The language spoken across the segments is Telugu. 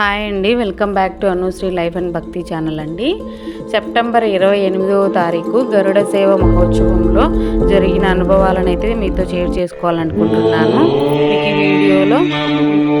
హాయ్ అండి. Welcome back to Anushree life and Bhakti channel అండి. సెప్టెంబర్ ఇరవై ఎనిమిదవ తారీఖు గరుడ సేవ మహోత్సవంలో జరిగిన అనుభవాలను అయితే మీతో షేర్ చేసుకోవాలనుకుంటున్నాను. మీకు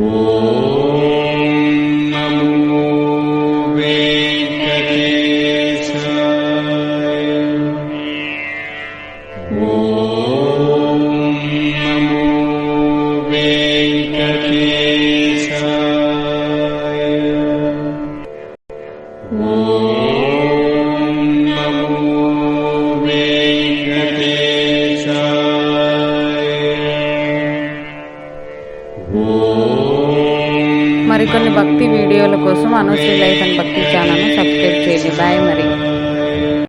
Oh. మరికొన్ని భక్తి వీడియోల కోసం అనుశ్రీ లైఫ్ అండ్ భక్తి ఛానల్ను సబ్స్క్రైబ్ చేయండి. బాయ్ మరి.